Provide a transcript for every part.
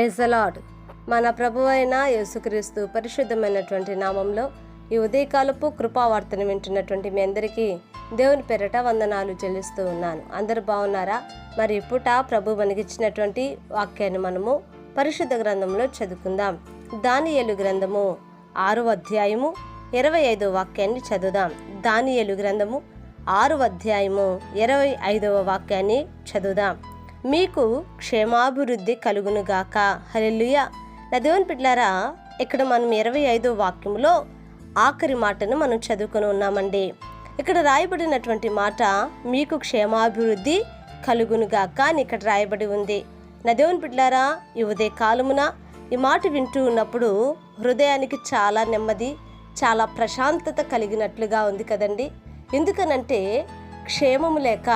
Praise మన ప్రభు అయిన యేసుక్రీస్తు పరిశుద్ధమైనటువంటి నామంలో ఈ ఉదయకాలపు కృపావార్తను వింటున్నటువంటి మీ అందరికీ దేవుని పేరట వందనాలు చెల్లిస్తూ ఉన్నాను. అందరు బాగున్నారా? మరి ఇప్పుట ప్రభు మనకిచ్చినటువంటి వాక్యాన్ని మనము పరిశుద్ధ గ్రంథంలో చదువుకుందాం. దానియలు గ్రంథము ఆరు అధ్యాయము ఇరవై ఐదో వాక్యాన్ని చదువుదాం. దానియలు గ్రంథము ఆరు అధ్యాయము ఇరవై ఐదవ వాక్యాన్ని చదువుదాం. మీకు క్షేమాభివృద్ధి కలుగునుగాక హలెలుయ నా దేవుని ఇక్కడ మనం ఇరవై ఐదో వాక్యంలో ఆఖరి మాటను మనం చదువుకొని ఉన్నామండి. ఇక్కడ రాయబడినటువంటి మాట మీకు క్షేమాభివృద్ధి కలుగునుగాక అని ఇక్కడ రాయబడి ఉంది. నా దేవుని ఈ ఉదయ కాలమున ఈ మాట వింటూ ఉన్నప్పుడు హృదయానికి చాలా నెమ్మది చాలా ప్రశాంతత కలిగినట్లుగా ఉంది కదండి. ఎందుకనంటే క్షేమము లేక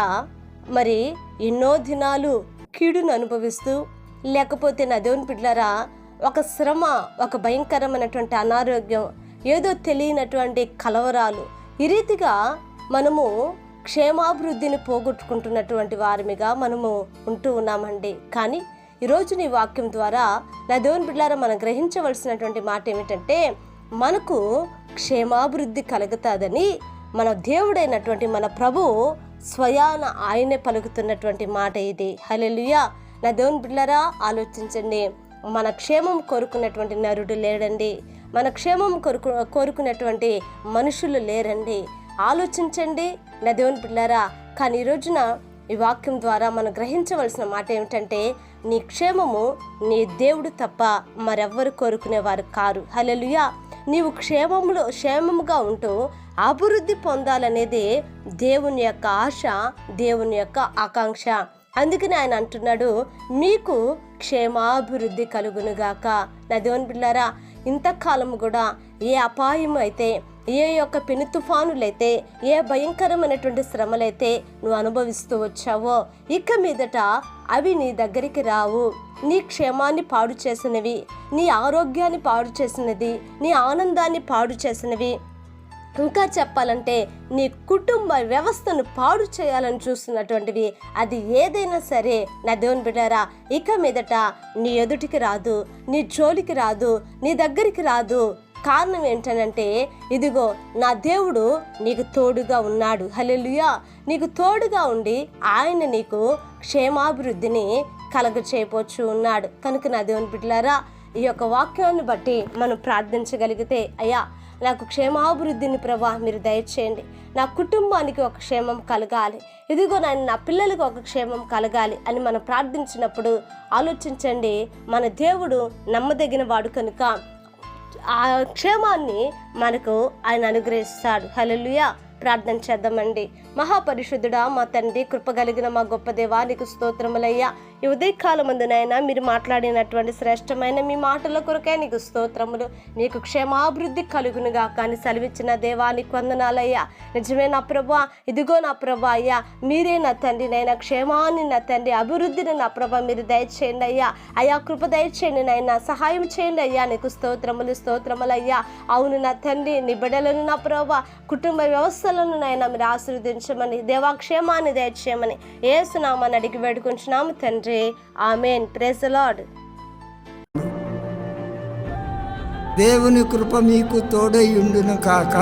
మరి ఎన్నో దినాలు కీడును అనుభవిస్తూ లేకపోతే నా దేవుని పిల్లరా ఒక శ్రమ ఒక భయంకరమైనటువంటి అనారోగ్యం ఏదో తెలియనటువంటి కలవరాలు ఈ రీతిగా మనము క్షేమాభివృద్ధిని పోగొట్టుకుంటున్నటువంటి వారిగా మనము ఉంటూ ఉన్నామండి. కానీ ఈరోజు నీ వాక్యం ద్వారా నా దేవుని బిడ్డారా మనం గ్రహించవలసినటువంటి మాట ఏమిటంటే మనకు క్షేమాభివృద్ధి కలుగుతుందని మన దేవుడైనటువంటి మన ప్రభు స్వయాన ఆయనే పలుకుతున్నటువంటి మాట ఇది. హలెలుయా నా దేవుని బిడ్డలారా ఆలోచించండి. మన క్షేమం కోరుకున్నటువంటి నరుడు లేడండి. మన క్షేమం కోరుకు కోరుకున్నటువంటి మనుషులు లేరండి. ఆలోచించండి నా దేవుని బిడ్డలారా. కానీ ఈరోజున రోజున ఈ వాక్యం ద్వారా మనం గ్రహించవలసిన మాట ఏమిటంటే నీ క్షేమము నీ దేవుడు తప్ప మరెవ్వరు కోరుకునేవారు కారు. హలెలుయా నీవు క్షేమములో క్షేమముగా ఉంటూ అభివృద్ధి పొందాలనేదే దేవుని యొక్క ఆశ దేవుని యొక్క ఆకాంక్ష. అందుకని ఆయన అంటున్నాడు మీకు క్షేమాభివృద్ధి కలుగునుగాక. నా దేవుని బిళ్ళారా ఇంతకాలం కూడా ఏ అపాయం అయితే ఏ యొక్క పెను తుఫానులైతే ఏ భయంకరమైనటువంటి శ్రమలైతే నువ్వు అనుభవిస్తూ వచ్చావో ఇక మీదట అవి నీ దగ్గరికి రావు. నీ క్షేమాన్ని పాడు చేసినవి నీ ఆరోగ్యాన్ని పాడు చేసినది నీ ఆనందాన్ని పాడు చేసినవి. ఇంకా చెప్పాలంటే నీ కుటుంబ వ్యవస్థను పాడు చేయాలని చూస్తున్నటువంటివి అది ఏదైనా సరే. నా దేవుని బిడ్డారా ఇక మీదట నీ ఎదుటికి రాదు నీ జోలికి రాదు నీ దగ్గరికి రాదు. కారణం ఏంటనంటే ఇదిగో నా దేవుడు నీకు తోడుగా ఉన్నాడు. హలెలుయా నీకు తోడుగా ఉండి ఆయన నీకు క్షేమాభివృద్ధిని కలగ చేయపోచ్చు ఉన్నాడు. కనుక నా దేవుని బిడ్డలారా ఈ యొక్క వాక్యాన్ని బట్టి మనం ప్రార్థించగలిగితే అయ్యా నాకు క్షేమాభివృద్ధిని ప్రభా మీరు దయచేయండి. నా కుటుంబానికి ఒక క్షేమం కలగాలి. ఇదిగో నేను నా పిల్లలకు ఒక క్షేమం కలగాలి అని మనం ప్రార్థించినప్పుడు ఆలోచించండి. మన దేవుడు నమ్మదగిన వాడు కనుక ఆ క్షేమాన్ని మనకు ఆయన అనుగ్రహిస్తాడు. హలలుయా ప్రార్థన చేద్దామండి. మహాపరిశుద్ధుడా మా తండ్రి కృపగలిగిన మా గొప్ప దేవానికి స్తోత్రములయ్యా. ఈ ఉదయకాలం ముందునైనా మీరు మాట్లాడినటువంటి శ్రేష్టమైన మీ మాటల కొరకే నీకు స్తోత్రములు. నీకు క్షేమాభివృద్ధి కలుగునుగా కానీ సెలవిచ్చిన దేవానికి వందనాలయ్యా. నిజమే నా ప్రభా ఇదిగో నా ప్రభా అయ్యా. మీరే నా తండ్రి నైనా క్షేమాన్ని నా తండ్రి అభివృద్ధిని నా ప్రభా మీరు దయచేయండి అయ్యా. అయ్యా కృప దయచేయండి నైనా సహాయం చేయండి అయ్యా నీకు స్తోత్రములు స్తోత్రములయ్యా. అవును నా తండ్రి నీ నా ప్రభా కుటుంబ వ్యవస్థ వ్యవస్థలను నైనా మీరు ఆశీర్వదించమని దేవాక్షేమాన్ని దయచేయమని ఏసునామని అడిగి వేడుకుంటున్నాము తండ్రి. ఆమెన్. ప్రేస్ లాడ్ దేవుని కృప మీకు తోడై ఉండును కాక.